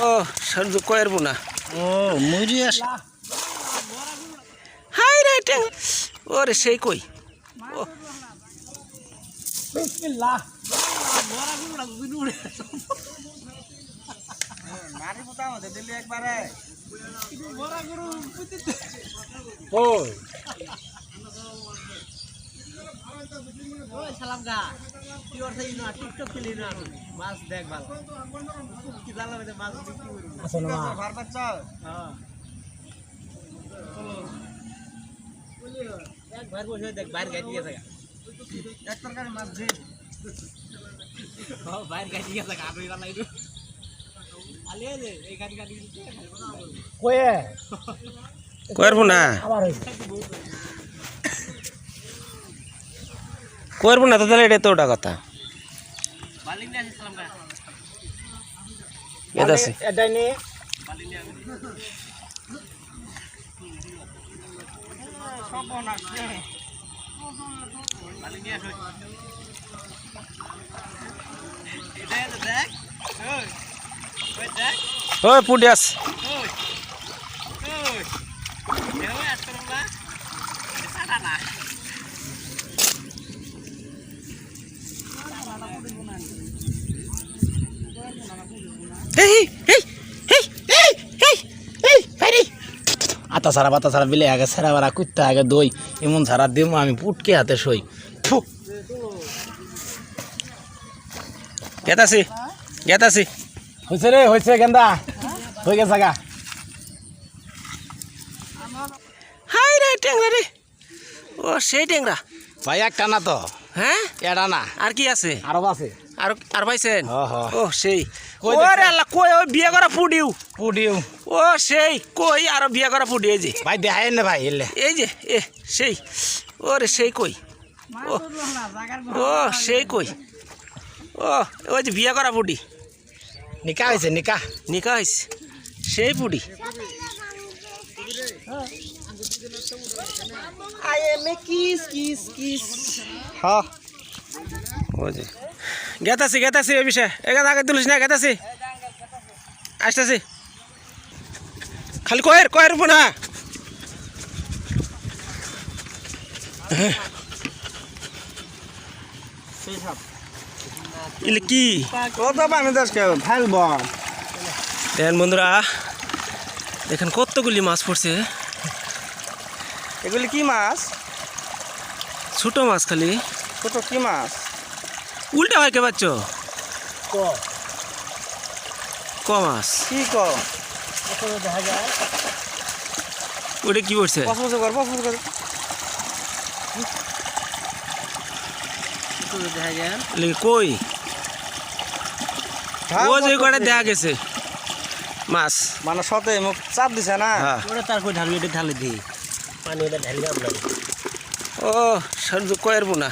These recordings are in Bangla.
ও সহ্য কয়ের না ও মুড়ি আস হাই রে ট্যাং ওরে সেই কই? ও। ওই সালাম গা কি অর্থ ইনো টিকটক খেলি না? মাছ দেখ ভালো কি জানলা মধ্যে মাছ বিক্রি করব আসলে মা এক ভাই বসে দেখ বাইরে গাড়ি গেছে গা এক তরকারি মাছ দে বাইরে গাড়ি গেছে গা বালাই গাড়ি কয়ের না কয়ের না তো তাহলে এটা তো ওটা কথা। সালাম গা আছে এটাই নে বালিং নিয়ে আসি সব বানাচ্ছে বালিং নিয়ে আসি এটা দেখ ওই ওই দেখ ওই পুডিয়াস ওই ওই এও আসতো না সাদা না এই এই এই এই এই এই বাইরে আতা সারা বাতা সারা বিলে আগে সেরা বারা কুত্তা আগে দই এমন সারা দিম আমি পুটকে হাতে সই। ফু। গেতাছি গেতাছি। হয়েছে রে হয়েছে গেন্দা। হয়ে গেছে গা। হাই রে ট্যাংরা রে। ও সেই ট্যাংরা ভাই একটা না তো। হ্যাঁ? এটা না। আর কি আছে? আরও আছে। আর আর পাইছেন। ও সেই। কই ওরে আল্লাহ কই ওই বিয়ে করা পুডিউ পুডিও। ও সেই কই আর বিয়ে করা পুডি এই যে। ভাই দেখাই না ভাই এলে। এই যে এ সেই। ওরে সেই কই? ও ও সেই কই? ও ওই যে বিয়ে করা পুডি। নিকা হয়েছে নিকা। নিকা হয়েছে সেই পুডি। I am a kiss kiss kiss. হ্যাঁ ও যে গেতাছি গেতাছি ওই বিষয়ে। এখানে আগে তুলিস না গেতাছি। আসতেছি। খালি কয়ের কয়ের উপর না। ইলে কি? কত পানি ফেলব দেখেন বন্ধুরা দেখেন কতগুলি মাছ পড়ছে। এগুলি কি মাছ? ছোট মাছ খালি। ছোট কি মাছ? উল্টা হয় কে পাচ্ছ? ক। ক মাছ কি ক? দেখা যায়। ওটা কি পড়ছে? পছন্দ কর পছন্দ কর দেখা যায়। কই? ও যে কটা দেখা গেছে। মাছ মানে সতে মুখ চাপ দিছে না? হ্যাঁ। ওটা তার কই ঢালবি এটা ঢালে দি। পানি এটা ঢালি ও সহ্য কয়ের না।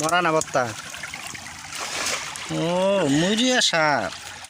মরা না বত্তা। ও মুড়িয়া সাপ।